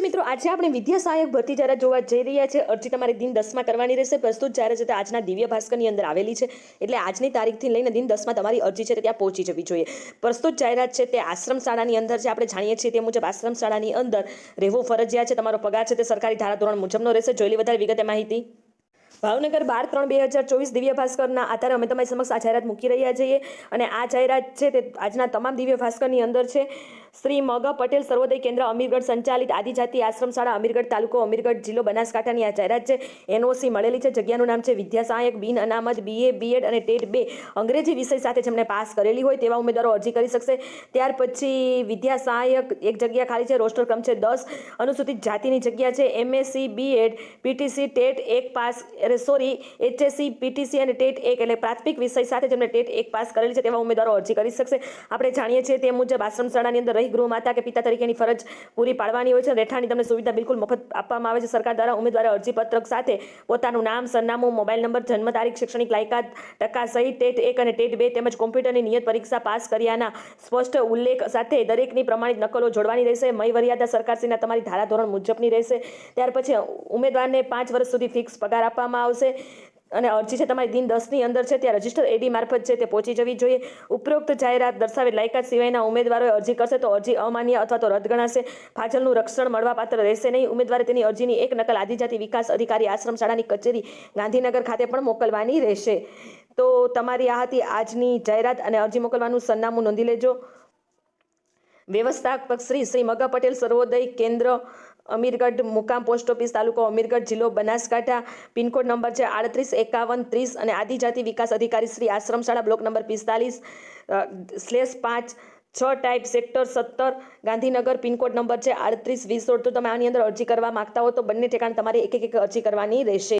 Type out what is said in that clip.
મિત્રો, આજે આપણે વિદ્યા સહાયક ભરતી જ્યારે જોવા જઈ રહ્યા છે, અરજી તમારી દિન દસમાં કરવાની રહેશે. પ્રસ્તુત જ્યારે છે, તે આજના દિવ્ય ભાસ્કરની અંદર આવેલી છે. એટલે આજની તારીખથી લઈને દિન દસમાં તમારી અરજી છે, તે ત્યાં પહોંચી જવી જોઈએ. પ્રસ્તુત જાહેરાત છે, તે આશ્રમ શાળાની અંદર છે, આપણે જાણીએ છીએ તે મુજબ આશ્રમ શાળાની અંદર રહેવો ફરજિયાત છે, તમારો પગાર છે, તે સરકારી ધારાધોરણ મુજબનો રહેશે. જોઈ લે વધારે વિગતે માહિતી. ભાવનગર બાર ત્રણ બે હજાર ચોવીસ દિવ્ય ભાસ્કરના આધારે અમે તમારી સમક્ષ આ જાહેરાત મૂકી રહ્યા છીએ. અને આ જાહેરાત છે, તે આજના તમામ દિવ્ય ભાસ્કરની અંદર છે. શ્રી મગ પટેલ સર્વોદય કેન્દ્ર અમીરગઢ સંચાલિત આદિજાતિ આશ્રમ શાળા અમીરગઢ તાલુકો અમીરગઢ જિલ્લો બનાસકાંઠાની આ જાહેરાત છે. એનઓસી મળેલી છે. જગ્યાનું નામ છે વિદ્યા સહાયક બિન અનામત બીએ બીએડ અને ટેટ બે અંગ્રેજી વિષય સાથે જેમણે પાસ કરેલી હોય તેવા ઉમેદવારો અરજી કરી શકશે. ત્યાર પછી વિદ્યા સહાયક એક જગ્યા ખાલી છે. રોસ્ટર ક્રમ છે દસ. અનુસૂચિત જાતિની જગ્યા છે. એમએસસી બીએડ પીટીસી, ટેટ એક પાસ સોરી, એચએસસી, પીટીસી અને ટેટ એક એટલે પ્રાથમિક વિષય સાથે જેમણે ટેટ એક પાસ કરેલી છે તેવા ઉમેદવારો અરજી કરી શકશે. આપણે જાણીએ છીએ તે મુજબ આશ્રમ શાળાની અંદર રહી ગૃહ માતા કે પિતા તરીકેની ફરજ પૂરી પાડવાની હોય છે. રહેઠાણની તમને સુવિધા બિલકુલ મફત આપવામાં આવે છે. સરકાર દ્વારા ઉમેદવારે અરજીપત્રક સાથે પોતાનું નામ, સરનામું, મોબાઈલ નંબર, જન્મ તારીખ, શૈક્ષણિક લાયકાત, ટકા સહિત ટેટ એક અને ટેટ બે તેમજ કોમ્પ્યુટરની નિયત પરીક્ષા પાસ કર્યાના સ્પષ્ટ ઉલ્લેખ સાથે દરેકની પ્રમાણિત નકલો જોડવાની રહેશે. મય મર્યાદા સરકારશ્રીના તમારી ધારાધોરણ મુજબની રહેશે. ત્યાર પછી ઉમેદવારને પાંચ વર્ષ સુધી ફિક્સ પગાર આપવામાં આવશે. અને અરજી છે તમારી દિન દસની અંદર છે ત્યાં રજિસ્ટર એડી મારફત છે તે પહોંચી જવી જોઈએ. ઉપરોક્ત જાહેરાત દર્શાવેલ લાયકાત સિવાયના ઉમેદવારોએ અરજી કરશે તો અરજી અમાન્ય અથવા તો રદ ગણાશે. ફાજલનું રક્ષણ મળવાપાત્ર રહેશે નહીં. ઉમેદવારે તેની અરજીની એક નકલ આદિજાતિ વિકાસ અધિકારી આશ્રમ શાળાની કચેરી ગાંધીનગર ખાતે પણ મોકલવાની રહેશે. તો તમારી આ હતી આજની જાહેરાત અને અરજી મોકલવાનું સરનામું નોંધી લેજો. વ્યવસ્થાપક શ્રી શ્રી મગા પટેલ સર્વોદય કેન્દ્ર, અમીરગઢ મુકામ પોસ્ટ ઓફિસ તાલુકો અમીરગઢ જિલ્લો બનાસકાંઠા. પિનકોડ નંબર છે આડત્રીસ, એકાવન, ત્રીસ અને આદિજાતિ વિકાસ અધિકારી શ્રી આશ્રમ શાળા બ્લોક નંબર પિસ્તાલીસ સ્લેશ પાંચ, છ ટાઈપ સેક્ટર સત્તર, ગાંધીનગર પિનકોડ નંબર છે આડત્રીસ વીસ તો તમે આની અંદર અરજી કરવા માગતા હો તો બંને ઠેકાણ તમારે એક એક અરજી કરવાની રહેશે.